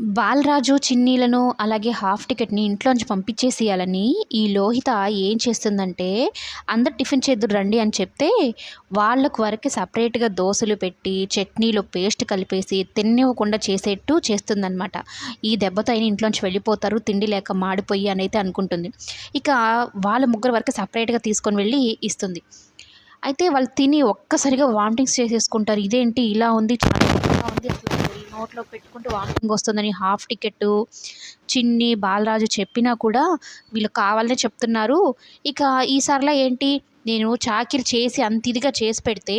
బాలరాజు చిన్నీలను అలాగే హాఫ్ టికెట్ని ఇంట్లోంచి పంపించేసేయాలని ఈ లోహిత ఏం చేస్తుందంటే అందరు టిఫిన్ చేద్దురు రండి అని చెప్తే వాళ్ళకు వరకు సపరేట్గా దోశలు పెట్టి చట్నీలో పేస్ట్ కలిపేసి తినివ్వకుండా చేసేట్టు చేస్తుందనమాట ఈ దెబ్బతో అయినా ఇంట్లోంచి వెళ్ళిపోతారు తిండి లేక మాడిపోయి అని అయితే అనుకుంటుంది. ఇక వాళ్ళ ముగ్గురు వరకు సపరేట్గా తీసుకొని వెళ్ళి ఇస్తుంది. అయితే వాళ్ళు తిని ఒక్కసారిగా వామిటింగ్స్ చేసేసుకుంటారు. ఇదేంటి? ఇలా ఉంది చాలా ఉంది అసలు నోట్లో పెట్టుకుంటూ వామిటింగ్ వస్తుందని హాఫ్ టికెట్ చిన్ని బాలరాజు చెప్పినా కూడా వీళ్ళు కావాలనే చెప్తున్నారు. ఇక ఈసారిలా ఏంటి? నేను చాకిరి చేసి అంత ఇదిగా చేసి పెడితే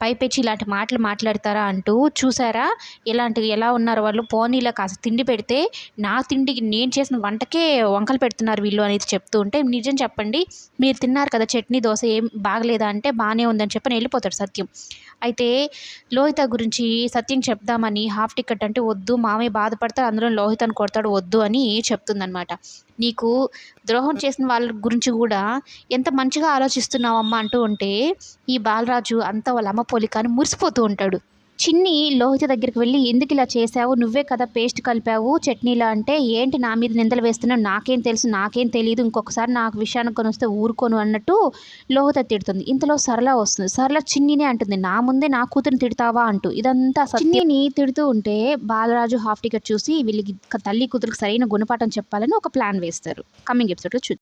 పైపెచ్చి ఇలాంటి మాటలు మాట్లాడతారా అంటూ చూసారా? ఇలాంటి ఎలా ఉన్నారు వాళ్ళు? పోనీలా కాస్త తిండి పెడితే నా తిండికి నేను చేసిన వంటకే వంకలు పెడుతున్నారు వీళ్ళు అనేది చెప్తూ ఉంటే నిజం చెప్పండి. మీరు తిన్నారు కదా చట్నీ దోశ ఏం బాగలేదా అంటే బాగానే ఉందని చెప్పని వెళ్ళిపోతాడు సత్యం. అయితే లోహిత గురించి సత్యం చెప్దామని హాఫ్ టికెట్ అంటే వద్దు మామయ్య బాధపడతాడు అందులో లోహితను కొడతాడు వద్దు అని చెప్తుందనమాట నీకు ద్రోహం చేసిన వాళ్ళ గురించి కూడా ఎంత మంచిగా ఆలోచిస్తున్నావమ్మా అంటూ ఉంటే ఈ బాలరాజు అంతా వాళ్ళ అమ్మ పోలిక అని మురిసిపోతూ ఉంటాడు. చిన్ని లోహిత దగ్గరికి వెళ్ళి ఎందుకు ఇలా చేసావు నువ్వే కదా పేస్ట్ కలిపావు చట్నీలో అంటే ఏంటి నా మీద నిందలు వేస్తున్నావు? నాకేం తెలుసు నాకేం తెలియదు ఇంకొకసారి నాకు విషయానికి కొని వస్తే ఊరుకోను అన్నట్టు లోహిత తిడుతుంది. ఇంతలో సరళ వస్తుంది. సరళ చిన్నినే అంటుంది. నా ముందే నా కూతురుని తిడతావా? అంటూ. ఇదంతా చిన్నిని తిడుతూ ఉంటే బాలరాజు హాఫ్ టికెట్ చూసి వీళ్ళకి తల్లి కూతురికి సరైన గుణపాఠం చెప్పాలని ఒక ప్లాన్ వేస్తారు. కమింగ్ ఎపిసోడ్లో చూద్దాం.